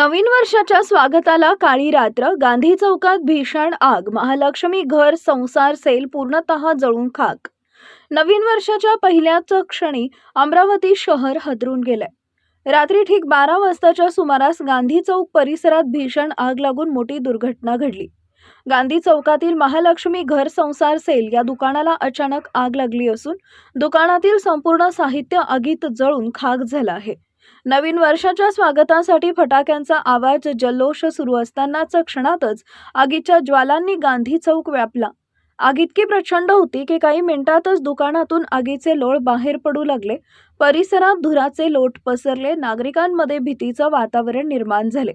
नवीन वर्षाच्या स्वागताला काळी रात्र गांधी चौकात भीषण आग महालक्ष्मी घर संसार सेल पूर्णतः जळून खाक. नवीन वर्षाच्या पहिल्याच क्षणी अमरावती शहर हादरून गेलंय. रात्री ठीक बारा वाजताच्या सुमारास गांधी चौक परिसरात भीषण आग लागून मोठी दुर्घटना घडली. गांधी चौकातील महालक्ष्मी घर संसार सेल या दुकानाला अचानक आग लागली असून दुकानातील संपूर्ण साहित्य आगीत जळून खाक झालं आहे. नवीन वर्षाच्या स्वागतासाठी फटाक्यांचा आवाज जल्लोष सुरू असतानाच क्षणातच आगीच्या ज्वालांनी गांधी चौक व्यापला. आग इतकी प्रचंड होती की काही मिनिटातच दुकानातून आगीचे लोळ बाहेर पडू लागले. परिसरात धुराचे लोट पसरले नागरिकांमध्ये भीतीचं वातावरण निर्माण झाले.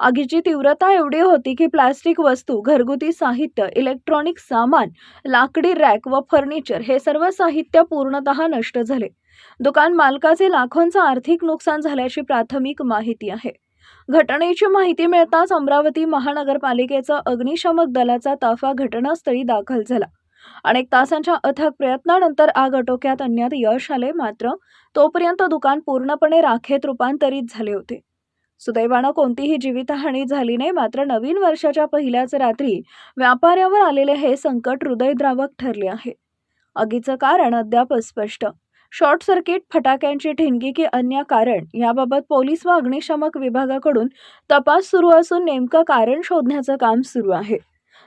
आगीची तीव्रता एवढी होती की प्लास्टिक वस्तू घरगुती साहित्य इलेक्ट्रॉनिक सामान लाकडी रॅक व फर्निचर हे सर्व साहित्य पूर्णतः नष्ट झाले. दुकान मालकाचे लाखोंचं आर्थिक नुकसान झाल्याची प्राथमिक माहिती आहे. घटनेची माहिती मिळताच अमरावती महानगरपालिकेचा अग्निशमक दलाचा ताफा घटनास्थळी दाखल झाला. अनेक तासांच्या अथक प्रयत्नानंतर आग आटोक्यात आणण्यात यश आले मात्र तोपर्यंत दुकान पूर्णपणे राखेत रूपांतरित झाले होते. सुदैवानं कोणतीही जीवितहानी झाली नाही मात्र नवीन वर्षाच्या पहिल्याच रात्री व्यापाऱ्यावर आलेले हे संकट हृदयद्रावक ठरले आहे. आगीचं कारण अद्याप स्पष्ट शॉर्ट सर्किट फटाक्यांची ठिणगी की अन्य कारण याबाबत पोलीस व अग्निशामक विभागाकडून तपास सुरू असून नेमकं कारण शोधण्याचं काम सुरू आहे.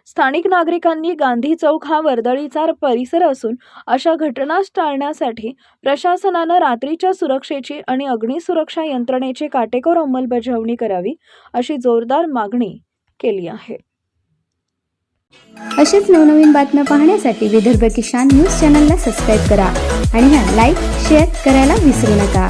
स्थानिक नागरिकांनी गांधी चौक हा वर्दळीचा परिसर असून अशा घटना टाळण्यासाठी प्रशासनानं रात्रीच्या सुरक्षेची आणि अग्निसुरक्षा यंत्रणेची काटेकोर अंमलबजावणी करावी अशी जोरदार मागणी केली आहे. अशीच नवनवीन बातम्या पाहण्यासाठी विदर्भ किसान न्यूज चॅनलला सबस्क्राईब करा. आणि हां लाईक शेअर करायला विसरू नका.